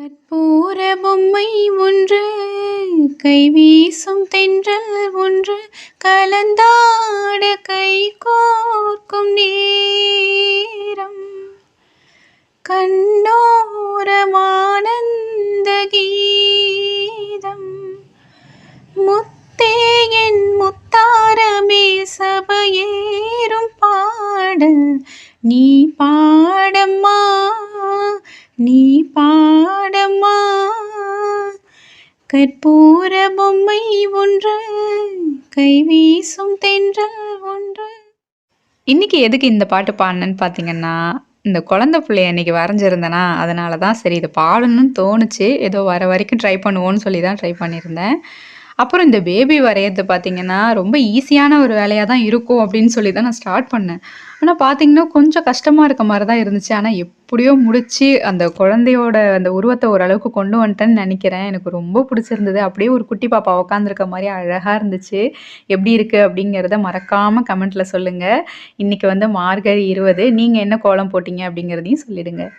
கற்பூர பொம்மை ஒன்று கைவீசும் தென்றல் ஒன்று கலந்தாட கை கோர்க்கும் நேரம். கண்ணோரமானந்த கீதம். முத்தே என் முத்தாரமே சபையேறும் பாடல். நீ பாடம்மா நீ கற்பூர பொம்மை ஒன்று கைவீசும் தென்றல் ஒன்று. இன்னைக்கு எதுக்கு இந்த பாட்டு பாடினேன்னு பார்த்தீங்கன்னா இந்த குழந்தை பிள்ளைய அன்னைக்கு வரைஞ்சிருந்தேனா அதனால தான் சரி இதை பாடணும்னு தோணுச்சு. ஏதோ வர வரைக்கும் ட்ரை பண்ணுவோன்னு சொல்லி தான் ட்ரை பண்ணியிருந்தேன். அப்புறம் இந்த பேபி வரையறது பார்த்தீங்கன்னா ரொம்ப ஈஸியான ஒரு வேலையாக தான் இருக்கும் அப்படின்னு சொல்லி தான் நான் ஸ்டார்ட் பண்ணேன். ஆனால் பார்த்தீங்கன்னா கொஞ்சம் கஷ்டமாக இருக்க மாதிரி தான் இருந்துச்சு. ஆனால் எப்படியோ முடித்து அந்த குழந்தையோட அந்த உருவத்தை ஓரளவுக்கு கொண்டு வந்துட்டேன்னு நினைக்கிறேன். எனக்கு ரொம்ப பிடிச்சிருந்தது. அப்படியே ஒரு குட்டி பாப்பா உட்காந்துருக்க மாதிரி அழகாக இருந்துச்சு. எப்படி இருக்குது அப்படிங்கிறத மறக்காமல் கமெண்ட்டில் சொல்லுங்கள் இன்றைக்கி வந்து மார்கழி இருபது. நீங்கள் என்ன கோலம் போட்டீங்க அப்படிங்கிறதையும் சொல்லிவிடுங்க